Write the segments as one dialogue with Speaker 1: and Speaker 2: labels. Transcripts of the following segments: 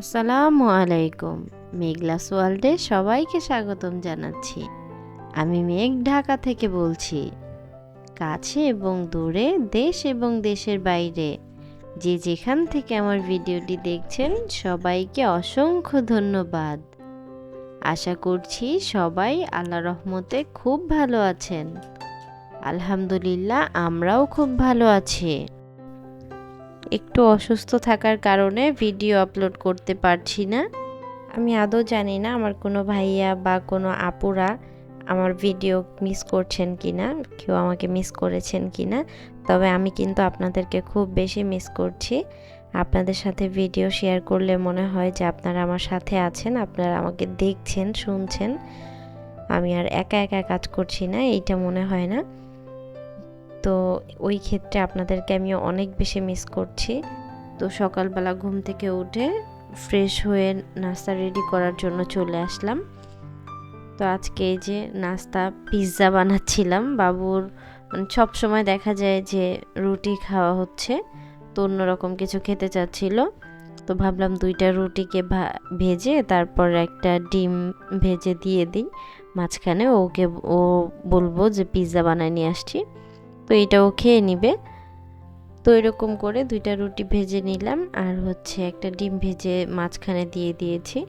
Speaker 1: আসসালামু আলাইকুম। মেঘলাস ওয়ার্ল্ডে সবাইকে স্বাগতম জানাচ্ছি। আমি মেঘ ঢাকা থেকে বলছি, কাছে এবং দূরে, দেশ এবং দেশের বাইরে, যে যেখান থেকে আমার ভিডিওটি দেখছেন, সবাইকে অসংখ্য ধন্যবাদ। আশা করছি সবাই আল্লাহ রহমতে খুব ভালো আছেন। আলহামদুলিল্লাহ, আমরাও খুব ভালো আছি। একটু অসুস্থ থাকার কারণে ভিডিও আপলোড করতে পারছি না। আমি আদৌ জানি না আমার কোনো ভাইয়া বা কোনো আপুরা আমার ভিডিও মিস করছেন কি না কেউ আমাকে মিস করেছেন কি না তবে আমি কিন্তু আপনাদেরকে খুব বেশি মিস করছি। আপনাদের সাথে ভিডিও শেয়ার করলে মনে হয় যে আপনারা আমার সাথে আছেন, আপনারা আমাকে দেখছেন, শুনছেন। আমি আর একা একা কাজ করছি না, এইটা মনে হয় না। তো ওই ক্ষেত্রে আপনাদেরকে আমি অনেক বেশি মিস করছি। তো সকালবেলা ঘুম থেকে উঠে ফ্রেশ হয়ে নাস্তা রেডি করার জন্য চলে আসলাম। তো আজকে এই যে নাস্তা পিৎজা বানাচ্ছিলাম। বাবুর মানে সব সময় দেখা যায় যে রুটি খাওয়া হচ্ছে, তো অন্যরকম কিছু খেতে চাচ্ছিল। তো ভাবলাম দুইটা রুটিকে ভেজে তারপর একটা ডিম ভেজে দিয়ে দিই। মাঝখানে ওকে, ও বলব যে পিৎজা বানায় নিয়ে আসছি। তো এটাও খেয়ে নিবে। তো এরকম করে দুইটা রুটি ভেজে নিলাম আর হচ্ছে একটা ডিম ভেজে মাঝখানে দিয়ে দিয়েছি।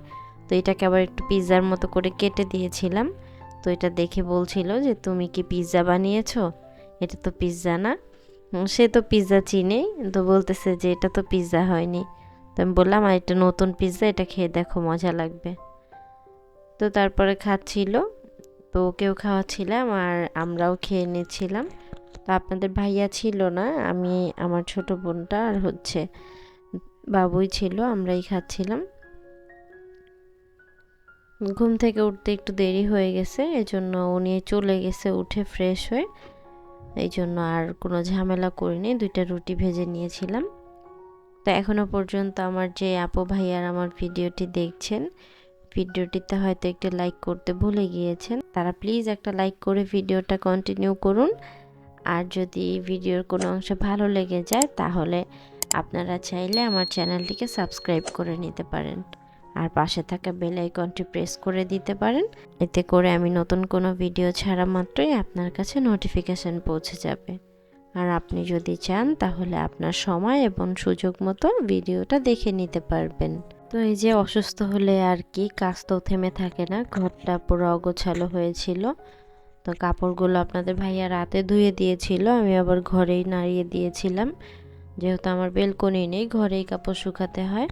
Speaker 1: তো এটাকে আবার একটু পিৎজার মতো করে কেটে দিয়েছিলাম। তো এটা দেখে বলছিল যে, তুমি কি পিৎজা বানিয়েছো? এটা তো পিৎজা না। সে তো পিৎজা চিনেই তো বলতেছে যে, এটা তো পিৎজা হয়নি। তো আমি বললাম, আর এটা নতুন পিৎজা, এটা খেয়ে দেখো, মজা লাগবে। তো তারপরে খাচ্ছিল। তো ওকেও খাওয়াচ্ছিলাম আর আমরাও খেয়ে নিচ্ছিলাম। তো আপনাদের ভাইয়া ছিল না, আমি আমার ছোট বোনটা আর হচ্ছে বাবুই ছিল, আমরাই খাচ্ছিলাম। ঘুম থেকে উঠতে একটু দেরি হয়ে গেছে, এজন্য উনি চলে গেছে উঠে ফ্রেশ হয়ে। এই জন্য আর কোনো ঝামেলা করিনি, দুইটা রুটি ভেজে নিয়েছিলাম। তো এখনও পর্যন্ত আমার যে আপু ভাইয়ার আমার ভিডিওটি দেখছেন, ভিডিওটিতে হয়তো একটু লাইক করতে ভুলে গিয়েছেন, তারা প্লিজ একটা লাইক করে ভিডিওটা কন্টিনিউ করুন। আর যদি ভিডিওর কোনো অংশ ভালো লেগে যায়, তাহলে আপনারা চাইলে আমার চ্যানেলটিকে সাবস্ক্রাইব করে নিতে পারেন। আর পাশে থাকা বেল আইকনটি প্রেস করে দিতে পারেন। এতে করে আমি নতুন কোনো ভিডিও ছাড়া মাত্রই আপনার কাছে নোটিফিকেশান পৌঁছে যাবে। আর আপনি যদি চান, তাহলে আপনার সময় এবং সুযোগ মতো ভিডিওটা দেখে নিতে পারবেন। তো এই যে অসুস্থ হলে আর কি কাজ তো থেমে থাকে না, ঘরটা পুরো অগোছালো হয়েছিল। তো কাপড়গুলো আপনাদের ভাইয়া রাতে ধুয়ে দিয়েছিল, আমি আবার ঘরেই নাড়িয়ে দিয়েছিলাম। যেহেতু আমার বেলকনি নেই, ঘরেই কাপড় শুকাতে হয়।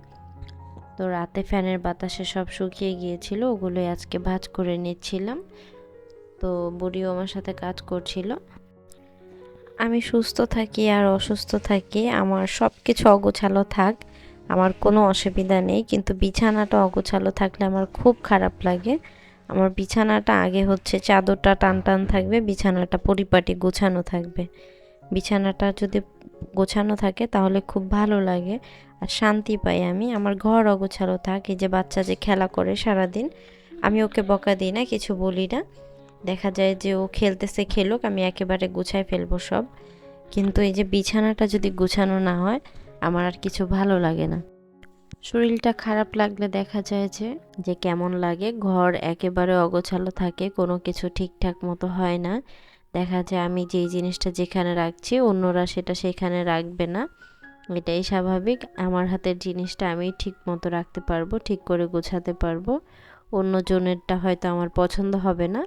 Speaker 1: তো রাতে ফ্যানের বাতাসে সব শুকিয়ে গিয়েছিল, ওগুলোই আজকে ভাজ করে নিচ্ছিলাম। তো বুড়িও আমার সাথে কাজ করছিল। আমি সুস্থ থাকি আর অসুস্থ থাকি, আমার সব কিছু অগোছালো থাক, আমার কোনো অসুবিধা নেই। কিন্তু বিছানাটা অগোছালো থাকলে আমার খুব খারাপ লাগে। আমার বিছানাটা আগে হচ্ছে চাদরটা টান টান থাকবে, বিছানাটা পরিপাটি গোছানো থাকবে। বিছানাটা যদি গোছানো থাকে তাহলে খুব ভালো লাগে আর শান্তি পাই আমি। আমার ঘর অগোছালো থাক যে বাচ্চা যে খেলা করে সারাদিন, আমি ওকে বকা দিই না, কিছু বলি না। দেখা যায় যে ও খেলতেছে, খেলুক, আমি একেবারে গুছাই ফেলব সব। কিন্তু এই যে বিছানাটা যদি গুছানো না হয়, আমার আর কিছু ভালো লাগে না। শরীরটা খারাপ লাগলে দেখা যায় যে যে কেমন লাগে, ঘর একেবারে অগোছালো থাকে, কোনো কিছু ঠিকঠাক মতো হয় না। দেখা যায় আমি যেই জিনিসটা যেখানে রাখছি, অন্যরা সেটা সেখানে রাখবে না। এটাই স্বাভাবিক। আমার হাতের জিনিসটা আমি ঠিক মতো রাখতে পারব, ঠিক করে গোছাতে পারব। অন্য জনেরটা হয়তো আমার পছন্দ হবে না।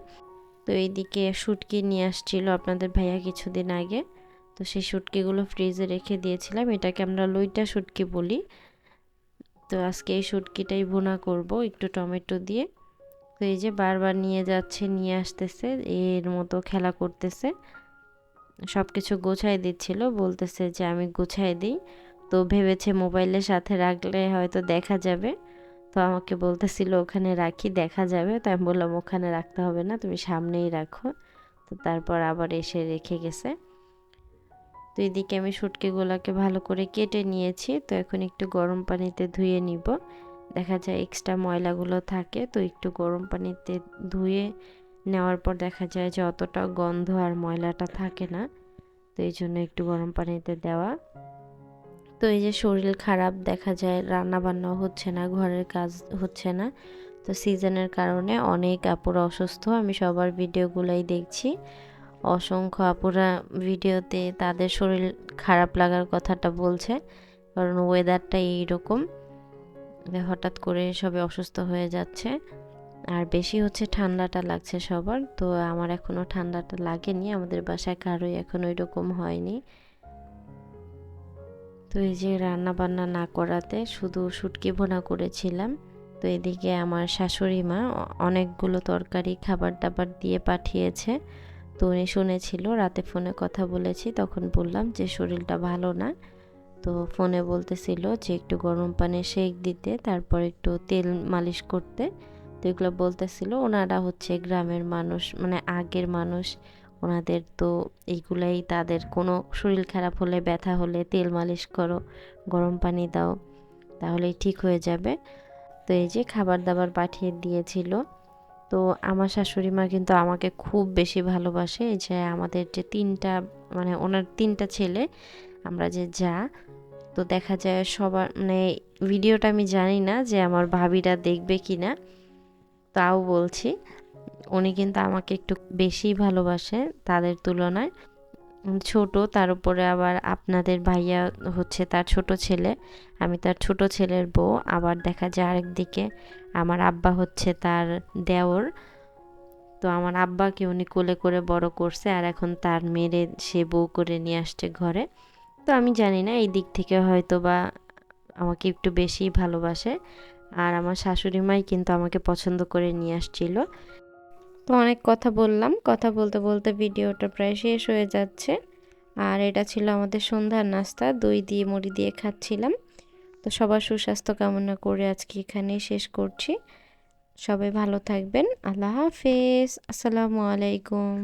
Speaker 1: তো এইদিকে শুটকি নিয়ে আসছিল আপনাদের ভাইয়া কিছুদিন আগে। তো সেই শুটকিগুলো ফ্রিজে রেখে দিয়েছিলাম। এটাকে আমরা লইটা শুটকি বলি। তো আজকে এই শুটকিটাই ভুনা করব, একটু টমেটো দিয়ে। তো এই যে বারবার নিয়ে যাচ্ছে, নিয়ে আসতেছে, এর মতো খেলা করতেছে। সব কিছু গোছাই দিচ্ছিল, বলতেছে যে আমি গোছাই দিই। তো ভেবেছে মোবাইলের সাথে রাখলে হয়তো দেখা যাবে। তো আমাকে বলতেছিল, ওখানে রাখি, দেখা যাবে। তো আমি বললাম, ওখানে রাখতে হবে না, তুমি সামনেই রাখো। তো তারপর আবার এসে রেখে গেছে। এদিকে আমি শুটকিগুলোকে ভালো করে কেটে নিয়েছি, তো এখন একটু গরম পানিতে ধুয়ে নিব। দেখা যায় এক্সট্রা ময়লাগুলো থাকে, তো একটু গরম পানিতে ধুয়ে নেওয়ার পর দেখা যায় যে অতটা গন্ধ আর ময়লাটা থাকে না, তো এই জন্য একটু গরম পানিতে দেওয়া। তো তো এই যে শরীর খারাপ, দেখা যায় রান্না বান্নাও হচ্ছে না, ঘরের কাজ হচ্ছে না, তো সিজনের কারণে অনেক আপুরা অসুস্থ, আমি সবার ভিডিওগুলোই দেখছি। অসংখ্য আপুরা ভিডিওতে তাদের শরীর খারাপ লাগার কথাটা বলছে, কারণ ওয়েদারটা এইরকম। হঠাৎ করে সবে অসুস্থ হয়ে যাচ্ছে। আর বেশি হচ্ছে ঠান্ডাটা লাগছে সবার, তো আমার এখনও ঠান্ডাটা লাগেনি, আমাদের বাসায় কারোই এখন ওই রকম হয়নি। তো এই যে রান্না বান্না না করাতে শুধু শুটকি ভোনা করেছিলাম, তো এদিকে আমার শাশুড়ি মা অনেকগুলো তরকারি খাবার দাবার দিয়ে পাঠিয়েছে। তো উনি শুনেছিল, রাতে ফোনে কথা বলেছি, তখন বললাম যে শরীরটা ভালো না। তো ফোনে বলতেছিল যে একটু গরম পানি শেক দিতে, তারপর একটু তেল মালিশ করতে। তো এগুলো বলতেছিল, ওনারা হচ্ছে গ্রামের মানুষ মানে আগের মানুষ। ওনাদের তো এইগুলাই তাদের কোনো শরীর খারাপ হলে, ব্যথা হলে তেল মালিশ করো, গরম পানি দাও, তাহলেই ঠিক হয়ে যাবে। তো এই যে খাবার দাবার পাঠিয়ে দিয়েছিল। তো আমার শাশুড়ি মা কিন্তু আমাকে খুব বেশি ভালোবাসে যে আমাদের যে তিনটা মানে ওনার তিনটা ছেলে, আমরা যে যা, তো দেখা যায় সবার মানে ভিডিওটা আমি জানি না যে আমার ভাবিরা দেখবে কি না তাও বলছি। উনি কিন্তু আমাকে একটু বেশি ভালোবাসে তাদের তুলনায়। ছোট, তার উপরে আবার আপনাদের ভাইয়া হচ্ছে তার ছোট ছেলে, আমি তার ছোট ছেলের বউ। আবার দেখা যায় আরেকদিকে, আমার আব্বা হচ্ছে তার দেওর। তো আমার আব্বাকে উনি কোলে করে বড় করছে, আর এখন তার মেরে সে বউ করে নিয়ে আসছে ঘরে। তো আমি জানি না, এই দিক থেকে হয়তো বা আমাকে একটু বেশি ভালোবাসে। আর আমার শাশুড়ি মাই কিন্তু আমাকে পছন্দ করে নিয়ে আসছিল। তো অনেক কথা বললাম। কথা বলতে বলতে ভিডিওটা প্রায় শেষ হয়ে যাচ্ছে। আর এটা ছিল আমাদের সন্ধ্যার নাস্তা। দই দিয়ে, মুড়ি দিয়ে খাচ্ছিলাম। তো সবার সুস্বাস্থ্য কামনা করে আজকে এখানেই শেষ করছি। সবাই ভালো থাকবেন। আল্লাহ হাফেজ। আসসালামু আলাইকুম।